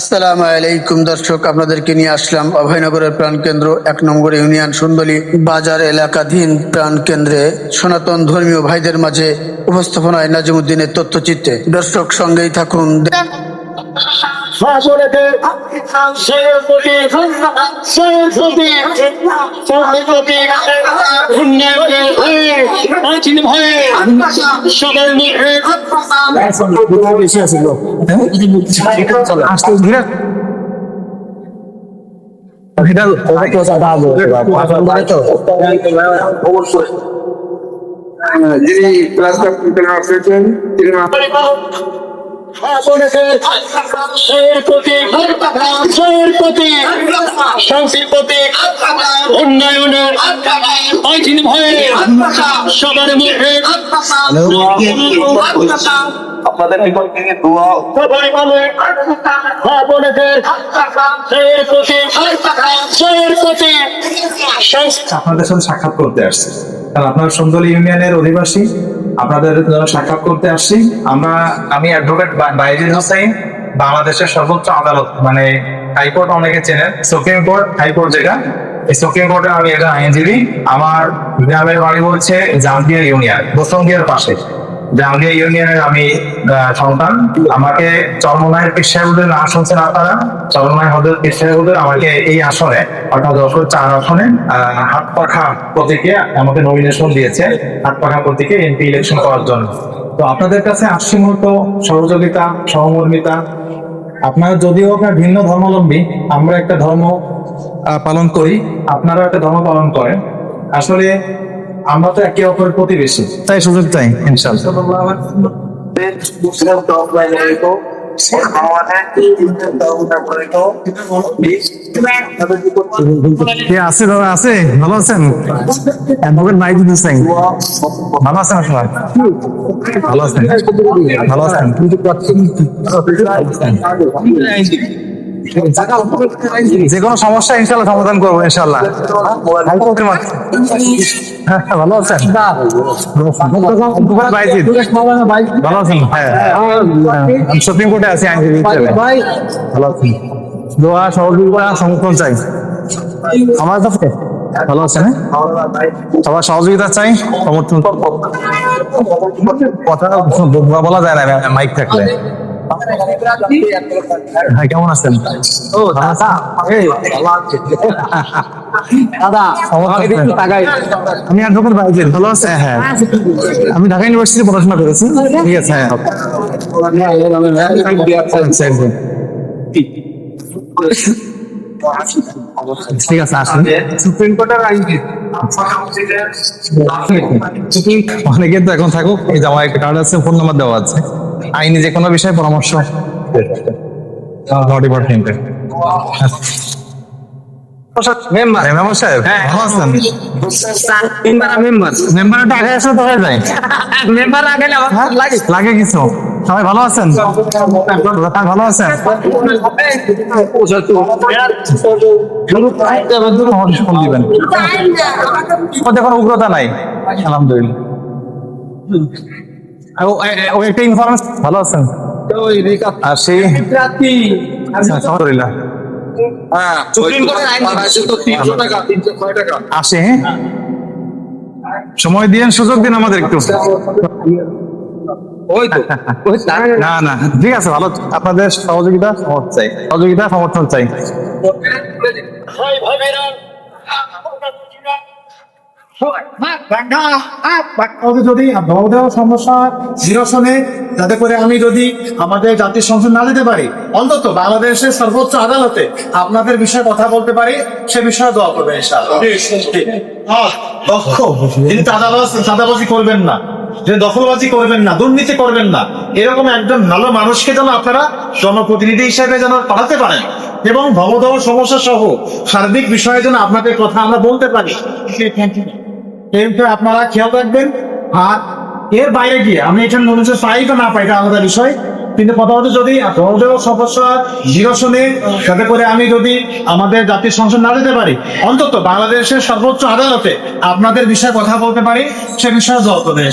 আসসালামু আলাইকুম দর্শক, আপনাদেরকে নিয়ে আসলাম অভয়নগরের প্রাণকেন্দ্র, এক নম্বর ইউনিয়ন সুন্দরী বাজার এলাকাধীন প্রাণকেন্দ্রে সনাতন ধর্মীয় ভাইদের মাঝে উপস্থাপনায় নাজিমুদ্দিনের তথ্যচিত্রে। দর্শক সঙ্গেই থাকুন। ফাসলেতে সরস্বতী সরস্বতী সরস্বতী উন্নয়নে প্রাচীন ভয়ে সবার মুখে বেশি আছে লোক আসতে ধীরে তো যিনি তিনি সবার আপনাদের সাথে সাক্ষাৎ করতে আসছি। কারণ আপনার সুন্দরী ইউনিয়নের অধিবাসী আপনাদের সাক্ষাৎ করতে আসছি। আমরা, আমি অ্যাডভোকেট বাইজিদ হোসাইন বাংলাদেশের সর্বোচ্চ আদালত মানে হাইকোর্ট অনেকে চেনেন, সুপ্রিম কোর্ট, হাইকোর্ট যেটা। এই সুপ্রিম কোর্টে আমি এটা আইনজীবী, আমার গ্রামের বাড়ি বলছে জামদিয়া ইউনিয়ন বসঙ্গিয়ার পাশে। জামদিয়া ইউনিয়নের আমি সন্তান। আমাকে চরমনায়ের পীর সাহেবদের নাম শুনছেন আপনারা? চরমনায় হজরত পীর সাহেবদের আমাকে এই আসনে, অর্থাৎ যশোর চার আসনে হাত পাখা প্রতীকে আমাকে নমিনেশন দিয়েছে হাত পাখা প্রতীকে এমপি ইলেকশন করার জন্য। তো আপনাদের কাছে আসছি মূলত সহযোগিতা, সহমর্মিতা। আপনারা যদিও আপনার ভিন্ন ধর্মাবলম্বী, আমরা একটা ধর্ম পালন করি। আপনারা একটা ধর্ম পালন করেন। আসলে আমরা তো একে অপরের প্রতিবেশী। তাই সুযোগ তাই। ইনশাল্লাহ আছে দাদা আছে? ভালো আছেন? অ্যাডভোকেট মাইজুদ হোসেন। ভালো আছেন সবাই? ভালো আছেন। ভালো আছেন। যে কোনো সমস্যা ইনশাল্লাহ সমাধান করব ইনশাল্লাহ। হ্যাঁ, ভালো আছেন। ভালো আছেন? সুপ্রিম কোর্টে আছি আইনজীবী হিসেবে। ভালো আছেন? দোয়া সহযোগিতা সমর্থন চাই। আমার কাছে ভালো আছেন? সবার সহযোগিতা চাই সমর্থন কথা বলা যায় না মাইক থাকলে। হ্যাঁ কেমন আছেন? ও দাদা দাদা আমি অ্যাডভোকেট বাইজের ভালো আছে? হ্যাঁ আমি ঢাকা ইউনিভার্সিটি পড়াশোনা করেছি। ঠিক আছে হ্যাঁ। ঠিক আছে আসুন। সুপ্রিম কোর্টের আইনজীবী অনেকে তো এখন থাকুক এই একটা কার্ড আছে ফোন নাম্বার দেওয়া আছে। আইনি যে কোনো বিষয়ে পরামর্শ। ডিপার্টমেন্টে মেম্বার মেম্বার সাহেব ভালো আছেন? মেম্বার একটা আগে আসলে তো হয়ে? লাগে। কিছু। সবাই ভালো আছেন? হ্যাঁ, ভালো আছেন? ফোন দিবেন কোনো উগ্রতা নাই। আলহামদুলিল্লাহ। ও- একটা ইনফরমেন্স ভালো আছেন? আর সেই? আলহামদুলিল্লাহ। হ্যাঁ টাকা আসে হ্যাঁ? সময় দিন সুযোগ দিন আমাদের একটু। ওই তো ওই না না ঠিক আছে ভালো। আপনাদের সহযোগিতা সমর্থন চাই। সহযোগিতা সমর্থন চাই। হয় যদি ভবদেহ সমস্যা নিরসনে যাতে করে আমি যদি আমাদের জাতীয় সংসদ না দিতে পারি অন্তত বাংলাদেশের সর্বোচ্চ আদালতে আপনাদের বিষয়ে কথা বলতে পারি সে বিষয়ে দোয়া করবেন চাঁদাবাজ চাঁদাবাজি করবেন না। যে দখলবাজি করবেন না দুর্নীতি করবেন না। এরকম একজন ভালো মানুষকে যেন আপনারা জনপ্রতিনিধি হিসেবে যেন পাঠাতে পারেন এবং ভবদেহ সমস্যা সহ সার্বিক বিষয়ে যেন আপনাদের কথা আমরা বলতে পারি। এই বিষয়ে আপনারা খেয়াল রাখবেন, আর এর বাইরে গিয়ে, আমি এখানে মনে পাই বা না পাই, এটা আলাদা বিষয়। কিন্তু প্রথমত যদি ধর্মদেহ সমস্যা নিরসনে যাতে করে আমি যদি আমাদের জাতীয় সংসদ না দিতে পারি, অন্তত বাংলাদেশের সর্বোচ্চ আদালতে আপনাদের বিষয়ে কথা বলতে পারি, সে বিষয়ে জবাব দেবে